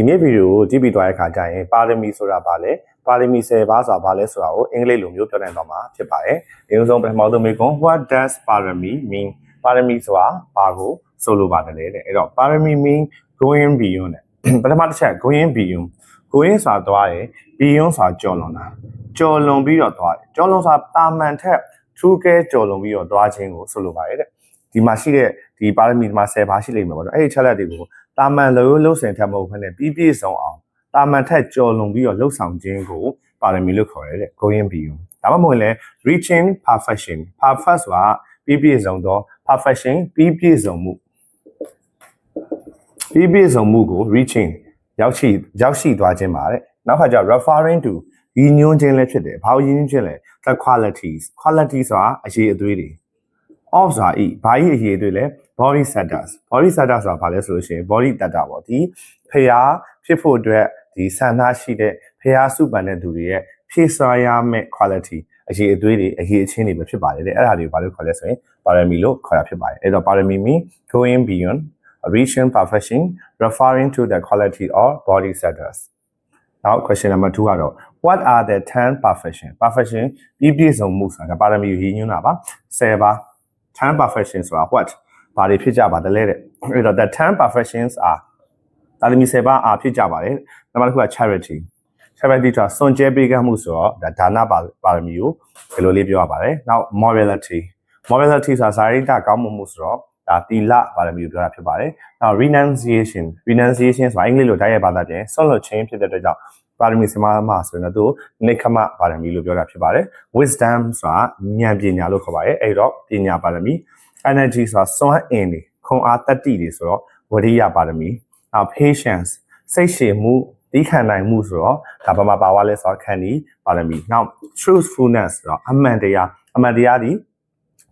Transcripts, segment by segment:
ဒီနေ့ဗီဒီယိုကိုကြည့်ပြီးသွားတဲ့အခါကျရင်ပါရမီဆိုတာဘာလဲပါရမီ10ပါးဆိုတာဘာလဲဆိုတာကိုအင်္ဂလိပ်လိုမျိုးပြောနိုင်တော့မှာဖြစ်ပါတယ်။ဒီဥဆုံးပထမဆုံးမေးခွန်း what does parami mean ပါရမီဆိုတာဘာကိုဆိုလိုပါတယ်လဲတဲ့အဲ့တော့ပါရမီ mean going beyond တဲ့ပထမတစ်ချက် going beyond going ဆိုတာသွားတယ် beyond ဆိုတာကျော်လွန်တာကျော်လွန်ပြီးတော့သွားတယ်ကျော်လွန်ဆိုတာတာမန်ထက်ထူးကဲကျော်လွန်ပြီးတော့သွားခြင်းကိုဆိုလိုပါတယ်တဲ့ဒီမှာရှိတဲ့ဒီပါရမီဒီမှာ10ပါးရှိလိမ့်မယ်ပေါ့နော်အဲ့ဒီချက်လက်တွေကို တာမန်လို့လှုပ်ဆင်ထက်မဟုတ်ဘဲနဲ့ပြီးပြည့်စုံအောင်တာမန်ထက်ကျော်လွန်ပြီးတော့လှုပ်ဆောင်ခြင်းကိုပါရမီလို့ခေါ်ရတယ်တဲ့ going beyond ဒါမှမဟုတ်လည်း reaching perfection perfect ဆိုတာပြီးပြည့်စုံသော perfection ပြီးပြည့်စုံမှုပြီးပြည့်စုံမှုကို reaching ရောက်ရှိရောက်ရှိသွားခြင်းပါတဲ့နောက်ခါကျ referring to ရည်ညွှန်းခြင်းလည်းဖြစ်တယ်ဘာလို့ရည်ညွှန်းခြင်းလဲ the qualities quality ဆိုတာအရေးအသွေးတွေ of ဆိုတာဤဘာကြီးအရေးအသွေးလဲ body status body status ဆိုတာဘာလဲဆိုလို့ရှိရင် body data ပေါ့ဒီဖျားဖြစ်ဖို့အတွက်ဒီဆန္ဒရှိတဲ့ဖျားစုပန်တဲ့သူတွေရဲ့ဖြည့်စွာရမယ့် quality အရေးအသွေးတွေအရေးအချင်းတွေပဲဖြစ်ပါတယ်တဲ့အဲ့ဒါတွေကိုဘာလို့ခေါ်လဲဆိုရင် parami လို့ခေါ်တာဖြစ်ပါတယ်အဲ့တော့ parami mean going beyond reaching perfection referring to the quality of body status now question number 2ကတော့ what are the 10 perfection perfection ပြီးပြည့်စုံမှုဆိုတာပါရမီရည်ညွှန်းတာပါ10ပါ10 perfection ဆိုတာ what ဘာတွေဖြစ်ကြပါသလဲတဲ့အဲ့တော့ the 10 perfections are တာလီမီ10ပါအားဖြစ်ကြပါတယ်နံပါတ်တစ်ခုက charity charity ဆိုတာစွန့်ကြဲပေးကမ်းမှုဆိုတော့ဒါဒါနပါပါရမီကိုဒီလိုလေးပြောရပါတယ်နောက် morality morality ဆိုတာဇာတိတကောင်းမွန်မှုဆိုတော့ဒါတီလပါရမီကိုပြောတာဖြစ်ပါတယ်နောက် renunciation renunciation ဆိုတာအင်္ဂလိပ်လိုတိုက်ရိုက်ဘာသာပြန်ဆွန့်လွတ်ခြင်းဖြစ်တဲ့အတွက်ကြောင့်ပါရမီစမမဆိုရင်တော့နိခမပါရမီလို့ပြောတာဖြစ်ပါတယ် wisdom ဆိုတာဉာဏ်ပညာလို့ခေါ်ပါတယ်အဲ့တော့ပညာပါရမီ energy ဆိုတာစွမ်းအင်တွေခွန်အားတတ္တိတွေဆိုတော့ဝရိယပါရမီနောက် patience စိတ်ရှည်မှုဒီခံနိုင်မှုဆိုတော့ဒါဘာမှပါဝါလဲဆိုတော့ခံဒီပါရမီနောက် truthfulness ဆိုတော့အမှန်တရားအမှန်တရားဒီ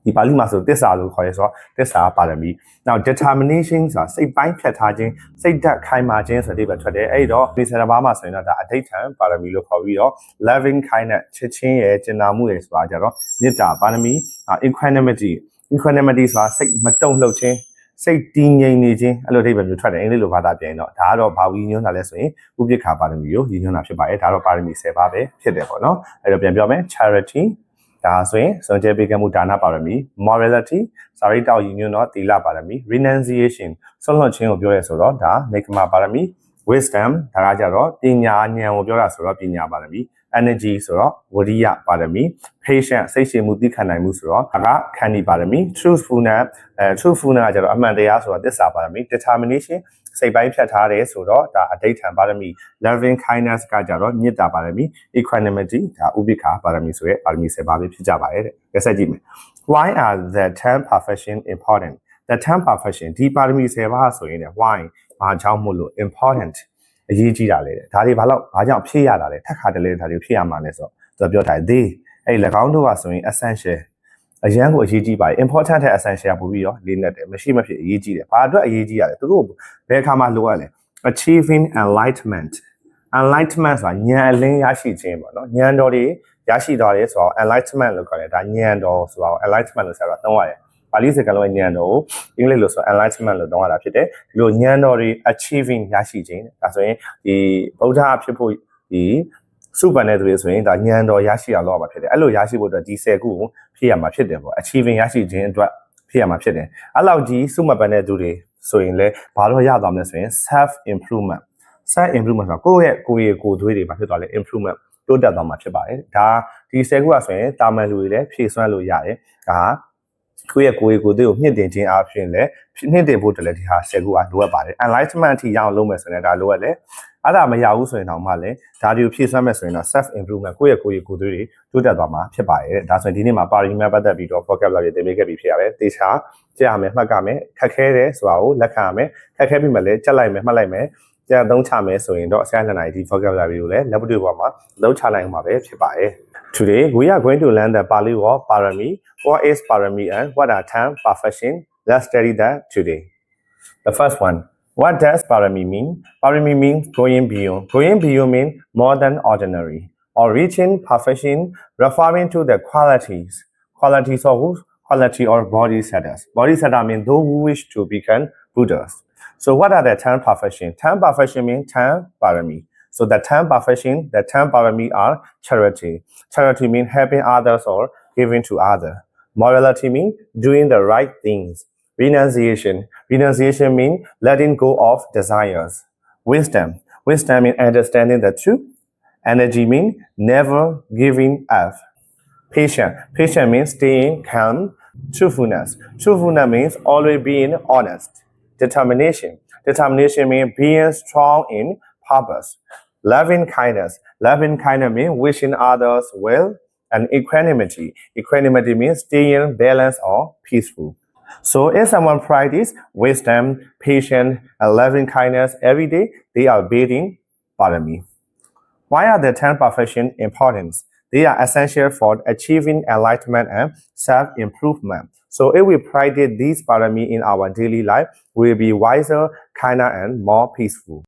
ဒီပါဠိမှာဆိုတစ္ဆာလို့ခေါ်ရဲဆိုတော့တစ္ဆာပါရမီနောက် determination ဆိုတာစိတ်ပိုင်းဖြတ်ထားခြင်းစိတ်ဓာတ်ခိုင်မာခြင်းဆိုတဲ့ပဲထွက်တယ်အဲ့တော့ဒီဆရာဘာမှာဆိုရင်တော့ဒါအဋိဋ္ဌံပါရမီလို့ခေါ်ပြီးတော့ loving kindness ချစ်ချင်းရဲ့ကျင်နာမှုရဲ့ဆိုတာကြတော့မေတ္တာပါရမီ equanimity equanimity ဆိုတာစိတ်မတုံ့လှုပ်ခြင်းစိတ်တည်ငြိမ်နေခြင်းအဲ့လိုအဓိပ္ပာယ်မျိုးထွက်တယ်အင်္ဂလိပ်လိုဘာသာပြန်တော့ဒါကတော့ဘာဝီညွှန်းတာလဲဆိုရင်ဥပိ္ပခာပါရမီကိုရည်ညွှန်းတာဖြစ်ပါတယ်ဒါတော့ပါရမီ10ပါးပဲဖြစ်တယ်ပေါ့နော်အဲ့တော့ပြန်ပြောမယ် charity ဒါဆိုရင်စွန့်ကြဲပေးကမှုဒါနပါရမီ morality စာရိတ္တရည်ညွှန်းတော့သီလပါရမီ renunciation ဆွန့်လွတ်ခြင်းကိုပြောရဲဆိုတော့ဒါနေကမပါရမီ wisdom ဒါကကြတော့ပညာဉာဏ်ကိုပြောတာဆိုတော့ပညာပါရမီ energy ဆိုတော့ဝရိယပါရမီ patient စိတ်ရှည်မှုသိခံနိုင်မှုဆိုတော့ဒါကခန္ဒီပါရမီ truthfulness အဲ truthfulness ကကြတော့အမှန်တရားဆိုတော့သစ္စာပါရမီ determination စိတ်ပိုင်းဖြတ်ထားတယ်ဆိုတော့ဒါအဋိဋ္ဌံပါရမီ loving kindness ကကြတော့မေတ္တာပါရမီ equanimity ဒါဥပိ္ပခာပါရမီဆိုရဲပါရမီ10ပါးပဲဖြစ်ကြပါတယ်တဲ့။ဆက်ကြည့်မယ် why are the 10 perfection important the 10 perfection ဒီပါရမီ10ပါးဆိုရင်လည်း why ဘာကြောင့်မို့လို့ important အရေးကြီးတာလေဒါတွေဘာလို့ဘာကြောင့်ဖြည့်ရတာလဲထက်ခါတလဲဒါတွေဖြည့်ရမှာလဲဆိုတော့သူပြောတာ they အဲ့၎င်းတို့ကဆိုရင် essential အရန်ကိုအရေးကြီးပါတယ် important တဲ့ essential ပို့ပြီးတော့လေးနဲ့တယ်မရှိမဖြစ်အရေးကြီးတယ်ဘာအတွက်အရေးကြီးရလဲသူတို့ဘယ်အခါမှလိုရလဲ achieving enlightenment enlightenment ဆိုတာဉာဏ်အလင်းရရှိခြင်းပေါ့နော်ဉာဏ်တော်တွေရရှိသွားတယ်ဆိုတော့ enlightenment လို့ခေါ်တယ်ဒါဉာဏ်တော်ဆိုတော့ enlightenment လို့ဆိုတော့သုံးရတယ် ပါဠိစကားလုံးဉာဏ်တော်ကိုအင်္ဂလိပ်လို့ဆို enlightenment လို့သုံးရတာဖြစ်တယ်ဒီလိုဉာဏ်တော်တွေ achieving ရရှိခြင်းဒါဆိုရင်ဒီဗုဒ္ဓဖြစ်ဖို့ဒီစုပန်တဲ့သူတွေဆိုရင်ဒါဉာဏ်တော်ရရှိရတော့မှာဖြစ်တယ်အဲ့လိုရရှိဖို့အတွက်ဒီ10ခုကိုဖြည့်ရမှာဖြစ်တယ်ပေါ့ achieving ရရှိခြင်းအတွက်ဖြည့်ရမှာဖြစ်တယ်အဲ့လောက်ကြီးစုမပန်တဲ့သူတွေဆိုရင်လည်းဘာလို့ရသွားမလဲဆိုရင် self improvement self improvement ဆိုတာကိုယ့်ရဲ့ကိုယ်ရဲ့ကိုယ်သွေးတွေဘာဖြစ်သွားလဲ improvement တိုးတက်သွားမှာဖြစ်ပါတယ်ဒါဒီ10ခုကဆိုရင်တာမန်လူတွေလည်းဖြည့်စွမ်းလို့ရတယ်ဒါ ကိုယ့်ရဲ့ကိုယ်ရဲ့ကိုယ်သွေးကိုမြင့်တင်ခြင်းအပြင်လည်းမြင့်တင်ဖို့တလည်းဒီဟာ10ခုကလိုအပ်ပါတယ် enlightenment အထိရအောင်လုပ်မယ်ဆိုရင်ဒါလိုအပ်တယ်အဲ့ဒါမရဘူးဆိုရင်တော့မှလည်းဒါတွေကိုဖြည့်စွမ်းမယ်ဆိုရင်တော့ self improvement ကိုယ့်ရဲ့ကိုယ်ရဲ့ကိုယ်သွေးတွေတိုးတက်သွားမှာဖြစ်ပါတယ်ဒါဆိုရင်ဒီနေ့မှာပါရီမဲ့ပတ်သက်ပြီးတော့ vocabulary သင်ပေးခဲ့ပြီးဖြစ်ရတယ်တေချာကြားရမယ်မှတ်ကမယ်ခက်ခဲတယ်ဆိုတာကိုလက်ခံရမယ်ခက်ခဲပြီးမှလည်းကြက်လိုက်မယ်မှတ်လိုက်မယ်ကြံသုံးချမယ်ဆိုရင်တော့အစမ်းနှစ်နိုင်ဒီ vocabulary ကိုလည်း level 2ပေါ်မှာသုံးချနိုင်မှာပဲဖြစ်ပါတယ် Today we are going to learn the Pali word parami what is parami and what are term perfection. Let's study that today. The first one what does parami mean? Parami means going beyond. Going beyond means more than ordinary. Or reaching perfection referring to the qualities. Qualities of who? quality or body status means those who wish to become buddhas. So what are the 10 perfection? 10 perfection means 10 parami. So the 10 perfection, the 10 parami are charity. Charity means helping others or giving to others. Morality means doing the right things. Renunciation. Renunciation means letting go of desires. Wisdom. Wisdom means understanding the truth. Energy means never giving up. Patience. Patience means staying calm. Truthfulness. Truthfulness means always being honest. Determination. Determination means being strong in purpose. Loving kindness. Loving kindness means wishing others well. And equanimity. Equanimity means staying balanced or peaceful. So if someone practice wisdom, patience, and loving kindness every day, they are building parami. Why are the 10 perfection important? They are essential for achieving enlightenment and self-improvement. So if we practice these parami in our daily life, we will be wiser, kinder, and more peaceful.